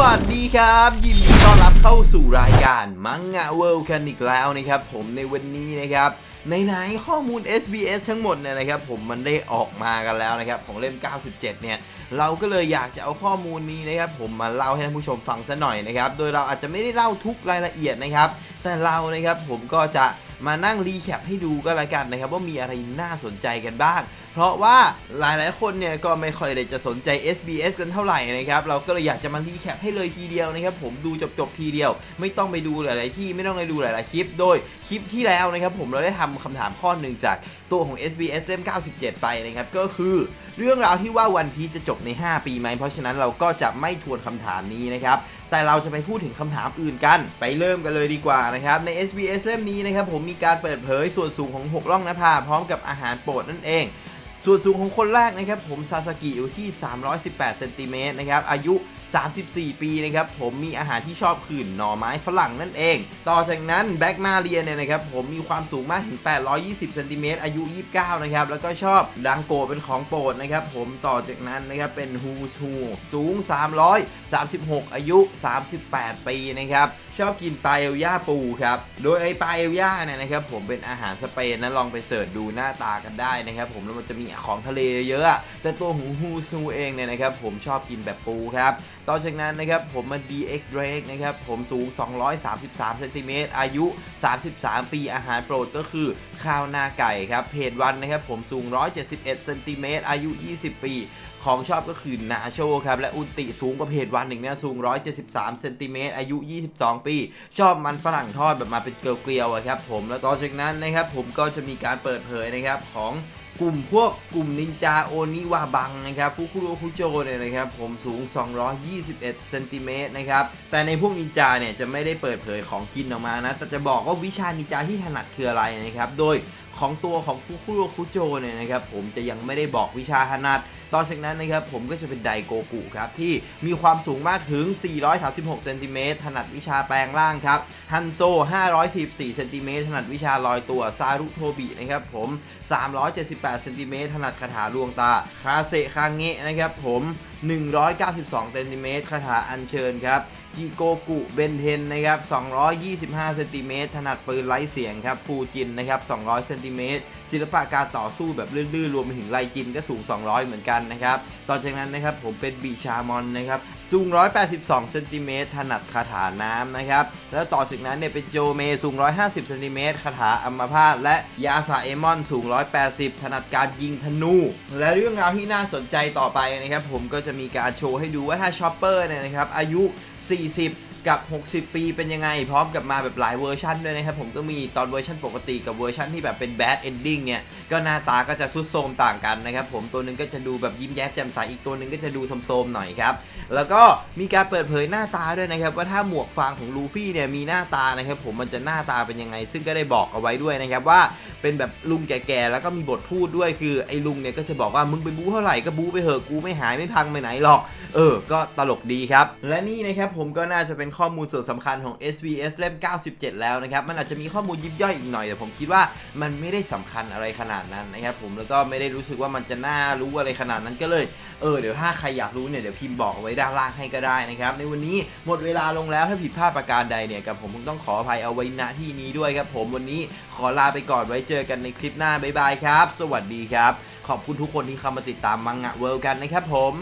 วัสดีครับ ยินดีต้อนรับเข้าสู่รายการมังงะเวิลด์กันอีกแล้วนะครับ ผมในวันนี้นะครับไหนข้อมูล SBS ทั้งหมดเนี่ยนะครับ ผมมันได้ออกมากันแล้วนะครับ ของเล่ม 97 เนี่ย เราก็เลยอยากจะเอาข้อมูลนี้นะครับ ผมมาเล่าให้ท่านผู้ชมฟังซะหน่อยนะครับ โดยเราอาจจะไม่ได้เล่าทุกรายละเอียดนะครับ แต่เรานะครับผมก็จะมานั่งรีแคปให้ดูก็แล้วกันนะครับ ว่ามีอะไรน่าสนใจกันบ้าง เพราะว่าหลายๆคนเนี่ยก็ไม่ค่อยได้จะสนใจ SBS กันเท่าไหร่นะครับ เราก็เลยอยากจะมารีแคปให้เลยทีเดียวนะครับ ผมดูจบๆทีเดียว ไม่ต้องไปดูหลายๆที่ไม่ต้องไปดูหลายๆคลิป โดยคลิปที่แล้วนะครับผมเราได้ทำคำถามข้อหนึ่งจากตัวของ SBS เล่ม 97 ไปนะครับ ก็คือเรื่องราวที่ว่าวันพีจะจบใน 5 ปีไหม เพราะฉะนั้นเราก็จะไม่ทวนคำถามนี้นะครับ แต่เราจะไปพูดถึงคำถามอื่นกัน ไปเริ่มกันเลยดีกว่านะครับ ใน SBS เล่มนี้นะครับผมมีการเปิดเผยส่วนสูงของหกล่องนภาพร้อมกับอาหารโปรดนั่นเอง ส่วนสูงของคนแรกนะครับผมซาสกิอยู่ที่ 318เซนติเมตรนะครับอายุ 34 ปีนะครับผมมีอาหารที่ชอบคือหน่อไม้ฝรั่งนั่นเอง ต่อจากนั้นแบ็กมาเรียเนี่ยนะครับผมมีความสูงมากถึง 820เซนติเมตรอายุ 29 นะครับแล้วก็ชอบดังโกเป็นของโปรดนะครับผมต่อจากนั้นนะครับเป็นฮูทูสูง 336 อายุ 38 ปีนะครับชอบกินปลาเอลย่าปูครับ โดยไอปลาเอลย่าเนี่ยนะครับผมเป็นอาหารสเปนนะลองไปเสิร์ชดูหน้าตากันได้นะครับผมแล้วมันจะมีของทะเลเยอะ แต่ตัวของฮูซูเองเนี่ยนะครับผมชอบกินแบบปูครับ ต่อจากนั้นนะครับผมมา DX Drake นะครับผมสูง 233เซนติเมตรอายุ 33 ปีอาหารโปรดก็คือข้าวหน้าไก่ครับเพจวันนะครับผมสูง 171เซนติเมตรอายุ 20 ปี ของชอบก็คือนาโชครับ และอุนติสูงกว่าเพจวันหนึ่งเนี่ยสูง 173 เซนติเมตรอายุ 22 ปี ชอบมันฝรั่งทอดแบบมาเป็นเกลียวๆครับผมแล้วต่อจากนั้นนะครับผมก็จะมีการเปิดเผยนะครับของกลุ่มพวกกลุ่มนินจาโอนิวาบังนะครับฟุคุโรคุโจเนี่ยนะครับผมสูง 221เซนติเมตรนะครับแต่ในพวกนินจาเนี่ยจะไม่ได้เปิดเผยของกินออกมานะ แต่จะบอกว่าวิชานินจาที่ถนัดคืออะไรนะครับ โดย ของตัวของฟุคุโรคุโจเนี่ยนะครับผมจะยังไม่ได้บอกวิชาถนัดต่อจากนั้นนะครับผมก็จะเป็นไดโกกุครับที่มีความสูงมากถึง 436เซนติเมตรถนัดวิชาแปลงร่างครับฮันโซ 514เซนติเมตรถนัดวิชาลอยตัวซารุโทบินะครับผม378เซนติเมตรถนัดคาถาลวงตาคาเซคางเงะนะครับผม 192เซนติเมตรคาถาอัญเชิญครับกิโกกุเบนเทนนะครับ225เซนติเมตรถนัดปืนไร้เสียงครับฟูจินนะครับ200เซนติเมตรศิลปะการต่อสู้แบบลื่นๆ รวมไปถึงไลจินก็สูง 200 เหมือนกันนะครับต่อจากนั้นนะครับผมเป็นบีชามอนนะครับสูง 182เซนติเมตรถนัดคาถาน้ำนะครับแล้วต่อจากนั้นเนี่ยเป็นโจเมสูง 150เซนติเมตรคาถาอัมพาตและยาซาเอมอนสูง 180 ถนัดการยิงธนู และเรื่องราวที่น่าสนใจต่อไปนะครับผมก็จะมีการโชว์ให้ดูว่าถ้าชอปเปอร์เนี่ยนะครับอายุ 40 กับ 60 ปีเป็นยังไง พร้อมกับมาแบบหลายเวอร์ชันด้วยนะครับผมก็มีตอนเวอร์ชันปกติกับเวอร์ชันที่แบบเป็นแบดเอนดิ้งเนี่ยก็หน้าตาก็จะซุดโทมต่างกันนะครับผมตัวหนึงก็จะดูแบบยิ้มแย้มแจ่มใสอีกตัวหนึงก็จะดูโทมๆหน่อยครับแล้วก็มีการเปิดเผยหน้าตาด้วยนะครับว่าถ้าหมวกฟางของลูฟี่เนี่ยมีหน้าตานะครับผมมันจะหน้าตาเป็นยังไง ซึ่งก็ได้บอกเอาไว้ด้วยนะครับว่า เป็นแบบลุงแก่ๆแล้วก็มีบทพูดด้วยคือไอ้ลุงเนี่ยก็จะบอกว่ามึงไปบู๊เท่าไหร่ก็บู๊ไปเหอะกูไม่หายไม่พังไปไหนหรอก เออ ก็ตลกดีครับ และนี่นะครับผมก็น่าจะเป็นข้อมูลส่วนสำคัญของ SBS เล่ม 97 แล้วนะครับ มันอาจจะมีข้อมูลยิบย่อยอีกหน่อยแต่ผมคิดว่ามันไม่ได้สำคัญอะไรขนาดนั้นนะครับผมแล้วก็ไม่ได้รู้สึกว่ามันจะน่ารู้อะไรขนาดนั้นก็เลยเออเดี๋ยวถ้าใครอยากรู้เนี่ยเดี๋ยวพิมพ์บอกเอาไว้ด้านล่างให้ก็ได้นะครับในวันนี้หมดเวลาลงแล้วถ้าผิดพลาดประการใดเนี่ยกับผมคงต้องขออภัยเอาไว้ณที่นี้ด้วยครับผมวันนี้ขอลาไปก่อนไว้เจอกันในคลิปหน้าบ๊ายบายครับ สวัสดีครับ ขอบคุณทุกคนที่เข้ามาติดตามมังงะเวิลด์กันนะครับผม